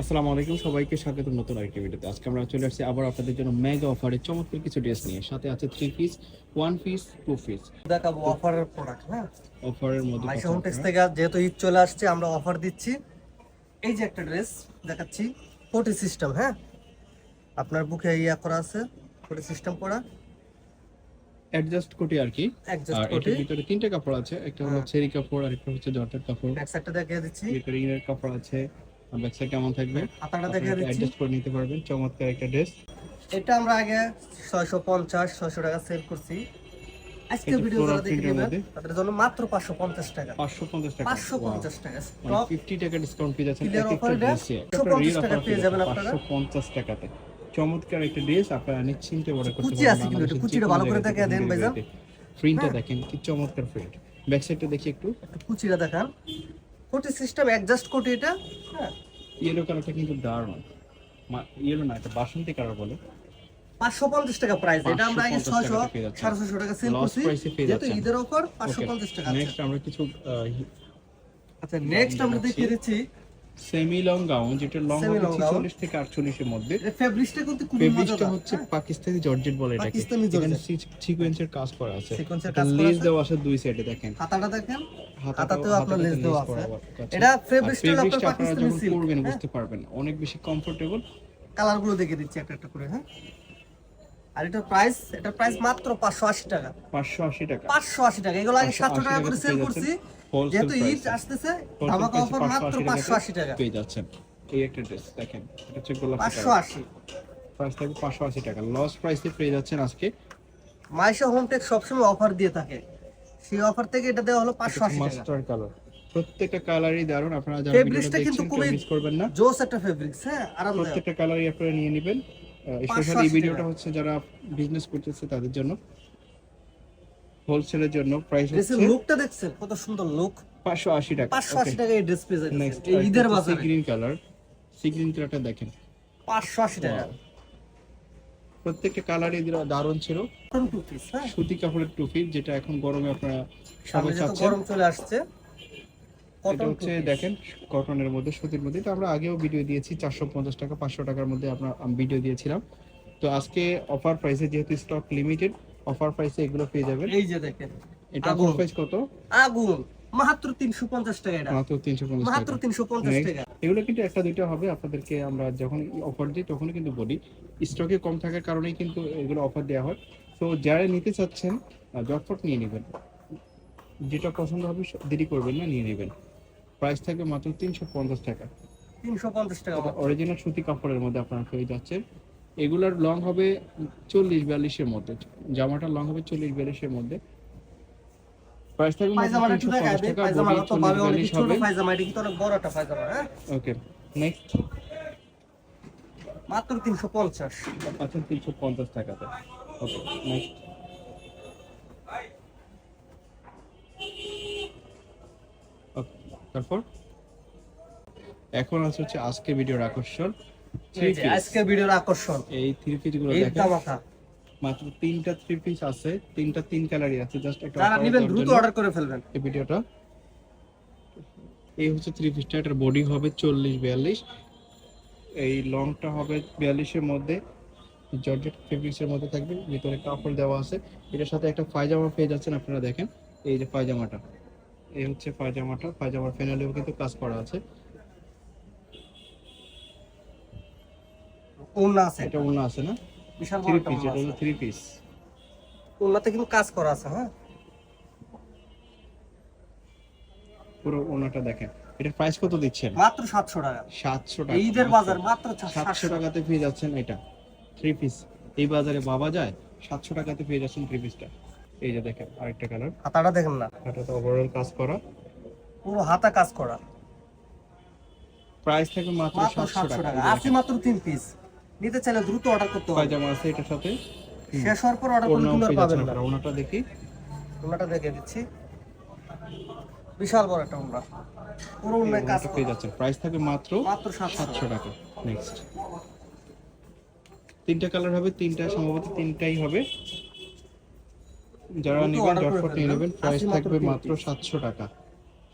আসসালামু আলাইকুম সবাইকে স্বাগত নতুন আরেকটি ভিডিওতে। আজকে আমরা চলে আসছি আবার আপনাদের জন্য মেগা অফারে চমৎকার কিছু ড্রেস নিয়ে। সাথে আছে three piece one piece two piece দেখাবো অফারের প্রোডাক্ট হ্যাঁ? অফারের মধ্যে মাইশা হোম টেক্স থেকে যেহেতু ঈদ চলে আসছে আমরা অফার দিচ্ছি। এই যে একটা ড্রেস দেখাচ্ছি কোটি সিস্টেম হ্যাঁ? আপনার বুকে ইয়া করা আছে কোটি সিস্টেম করা অ্যাডজাস্ট কোটি আর কি। আর কোটি। এটার ভিতরে তিনটা কাপড় আছে একটা হলো হ্যাঁ। চেরি কাপড় আর একটা হচ্ছে জর্জেট কাপড়। ব্যাক সাইডটা দেখিয়ে দিচ্ছি। এটা রিংয়ের কাপড় আছে। ব্যাক কেমন থাকবে? অ্যাডজাস্ট করে নিতে পারবেন চমৎকার একটা ড্রেস এটা আমরা আগে ছয়শো পঞ্চাশ ছয়শো টাকা সেল করছি। আজকে ভিডিও যারা দেখে নেবেন তাদের জন্য মাত্র পাঁচশো পঞ্চাশ টাকা। পাঁচশো পঞ্চাশ টাকা। পাঁচশো পঞ্চাশ টাকা মানে টপ ফিফটি টাকা ডিসকাউন্ট পেয়ে যাচ্ছেন Clear এক একটা ড্রেসে 150 টাকা পেয়ে যাবেন আপনারা। পাঁচশো পঞ্চাশ টাকাতে। চমৎকার একটা ড্রেস আপনারা নিশ্চিন্তে অর্ডার করতে কুচি আছে কিন্তু, কুচিটা ভালো করে দেখিয়ে দেন ভাইজান। প্রিন্টটা হ্যাঁ। দেখেন কি চমৎকার প্রিন্ট ব্যাক সাইডটা দেখি একটু। একটু কুচিটা দেখান। কোটি সিস্টেম অ্যাডজাস্ট কোটি এটা হ্যাঁ। ইয়েলো কালারটা কিন্তু দারুণ। ইয়েলো না এটা বাসন্তী কালার বলে। পাঁচশো পঞ্চাশ টাকা প্রাইস এটা আমরা আগে ছয়শো। সাড়ে ছশো টাকা সেল করছি। যেহেতু ঈদের অফার পাঁচশো পঞ্চাশ টাকা নেক্সট আমরা কিছু আচ্ছা নেক্সট আমরা দেখিয়ে দিচ্ছি সেমি লং গাউন যেটা লং হবে 46 থেকে 48 এর মধ্যে ফেব্রিকটা কিন্তু ফেব্রিকটা হচ্ছে হচ্ছে পাকিস্তানি জর্জেট বলে এটাকে। পাকিস্তানি জর্জেট। সিকোয়েন্সের কাজ করা আছে। সিকোয়েন্সের কাজ করা লেস। দেওয়া আছে দুই সাইডে দেখেন। হাতাটা দেখেন। হাতাতেও আপনার লেস দেওয়া আছে। আছে। এটা ফেব্রিকটা আপনার পাকিস্তানি সিল্ক পরবেন বুঝতে পারবেন। অনেক বেশি কমফোর্টেবল কালারগুলো দেখে দিচ্ছি একটা একটা করে হ্যাঁ। আর এটার প্রাইস এটার প্রাইস মাত্র পাঁচশো আশি টাকা। 580 টাকা। পাঁচশো আশি টাকা। এগুলো আগে 580 সাতশো টাকা করে সেল করছি। যেহেতু ঈদ আসতেছে ধামাকা অফার মাত্র 580 পাঁচশো আশি টাকা। পেয়ে যাচ্ছেন। এই একটা ড্রেস দেখেন এটা হচ্ছে গোলাপি পাঁচশো আশি। প্রাইস থাকবে 580 টাকা। লস প্রাইসে পেয়ে যাচ্ছেন আজকে। মাইশা হোমটেক সবসময় অফার দিয়ে থাকে। সেই অফার থেকে এটা দেওয়া হলো পাঁচশো আশি টাকা। মাস্টার কালার প্রত্যেকটা কালারই দারুণ। আপনারা যারা কিন্তু দেখছেন খুবই- মিস করবেন না। জোস একটা ফেব্রিক্স হ্যাঁ আরামদায়ক। প্রত্যেকটা কালারই আপনারা নিয়ে নেবেন। স্পেশালি এই ভিডিওটা হচ্ছে যারা বিজনেস করতেছে তাদের জন্য। হোলসেলের জন্য প্রাইস হচ্ছে লুকটা দেখছেন? কত সুন্দর লুক 580 টাকা পাঁচশো আশি টাকা এই ড্রেস পেয়ে যাবেন নেক্সট এই ঈদের বাজারে। গ্রিন কালার সি গ্রিন কালারটা দেখেন। পাঁচশো আশি টাকা। Wow. প্রত্যেকটা কালারই দারুণ ছিল। হ্যাঁ। সুতি কাপড়ের টুপি যেটা এখন গরমে আপনারা সবাই চাচ্ছেন। গরম চলে আসছে। এটা হচ্ছে দেখেন কটনের মধ্যে সুতির মধ্যে। এটা আমরা আগেও ভিডিও দিয়েছি চারশো পঞ্চাশ টাকা পাঁচশো টাকার মধ্যে আমরা ভিডিও দিয়েছিলাম। তো আজকে অফার প্রাইসে যেহেতু স্টক লিমিটেড অফার প্রাইসে এগুলো পেয়ে যাবেন। এই যে দেখেন এটা অফার প্রাইস কত? আগুন। মাত্র তিনশো পঞ্চাশ টাকা এটা। মাত্র তিনশো পঞ্চাশ মাত্র টাকা তিনশো পঞ্চাশ Next, টাকা। এগুলো কিন্তু একটা দুইটা হবে। আপনাদেরকে আমরা যখন অফার দিই তখনই কিন্তু বলি। স্টকে কম থাকার কারণেই কিন্তু এগুলো অফার দেওয়া হয়। তো যারা নিতে চাচ্ছেন আহ, জটফট নিয়ে নেবেন। যেটা পছন্দ হবে দেরি করবেন না নিয়ে নেবেন। প্রাইস থাকবে মাত্র তিনশো পঞ্চাশ টাকা। তিনশো পঞ্চাশ টাকা অরিজিনাল সুতি কাপড়ের মধ্যে আপনারা পেয়ে যাচ্ছেন। এগুলার লং হবে চল্লিশ বিয়াল্লিশের মধ্যে। জামাটা লং হবে চল্লিশ বিয়াল্লিশের মধ্যে। প্রাইস থাকবে মাত্র পায়জামা হ্যাঁ? ওকে নেক্সট মাত্র তিনশো পঞ্চাশ। আচ্ছা তিনশো পঞ্চাশ টাকাতে। ওকে নেক্সট তারপর? এখন আছে হচ্ছে আজকে ভিডিওর আকর্ষণ। আজকের ভিডিওর আকর্ষণ। এই থ্রি পিসগুলো দেখেন। মাত্র তিনটা থ্রি পিস আছে তিনটা তিন কালারই আছে জাস্ট একটা offer নেবেন দ্রুত অর্ডার করে ফেলবেন। এই ভিডিওটা। এই হচ্ছে থ্রি পিসটা এটার বডি হবে চল্লিশ বিয়াল্লিশ। এই লংটা হবে বিয়াল্লিশের মধ্যে। জর্জেট ফেব্রিক্সের মধ্যে থাকবে ভিতরে কাপড় দেওয়া আছে। এটার সাথে একটা পায়জামা পেয়ে যাচ্ছেন আপনারা দেখেন। এই যে পায়জামাটা। এই হচ্ছে পায়জামাটা। পায়জামার ফ্যানেলেও কিন্তু কাজ করা আছে। ওন্না আছে। এটা ওনা আছে না? বিশাল থ্রি পিস এটা হলো থ্রি পিস কিন্তু কাজ করা আছে হ্যাঁ? পুরো দেখেন। এটার প্রাইস কত দিচ্ছেন? মাত্র সাতশো টাকা। সাতশো টাকা। এই ঈদের বাজার মাত্র সাতশো সাতশো। টাকাতে পেয়ে যাচ্ছেন এটা। থ্রি পিস এই বাজারে পাওয়া যায় সাতশো টাকাতে পেয়ে যাচ্ছেন থ্রি পিসটা এই যে দেখেন আরেকটা কালার। হাতাটা দেখেন না? এটাতে ওভারঅল কাজ করা। পুরো হাতা কাজ করা। প্রাইস থাকবে মাত্র মাত্র সাতশো সাতশো টাকা। টাকা আছে মাত্র তিন পিস নিতে চাইলে দ্রুত অর্ডার করতে হবে পায়জামা আছে এটার সাথে। শেষ হওয়ার পর অর্ডার করলে আর পাবেন না। ওনাটা দেখি। ওনাটা দেখে দিচ্ছি। বিশাল বড় একটা ওনা পুরো ওনায় কাজ পেয়ে করা প্রাইস থাকবে মাত্র মাত্র সাতশো। সাতশো টাকা। নেক্সট তিনটা কালার হবে তিনটা সম্ভবত তিনটাই হবে। যারা নেবেন জটফট নিয়ে নেবেন প্রাইস থাকবে মাত্র সাতশো টাকা।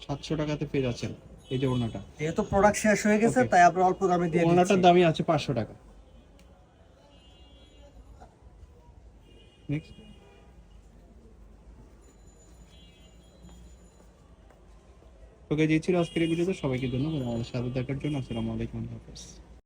সাতশো টাকাতে পেয়ে যাচ্ছেন এই যে ওড়নাটা। যেহেতু প্রোডাক্ট শেষ হয়ে গেছে তাই আমরা অল্প দামে দিয়ে ওড়নাটার দিচ্ছি। দামই আছে পাঁচশো টাকা। নেক্সট ওকে যে ছিল আজকের ভিডিওতে সবাইকে ধন্যবাদ আমাদের সাথে দেখার জন্য আসসালামু আলাইকুম হাফেজ।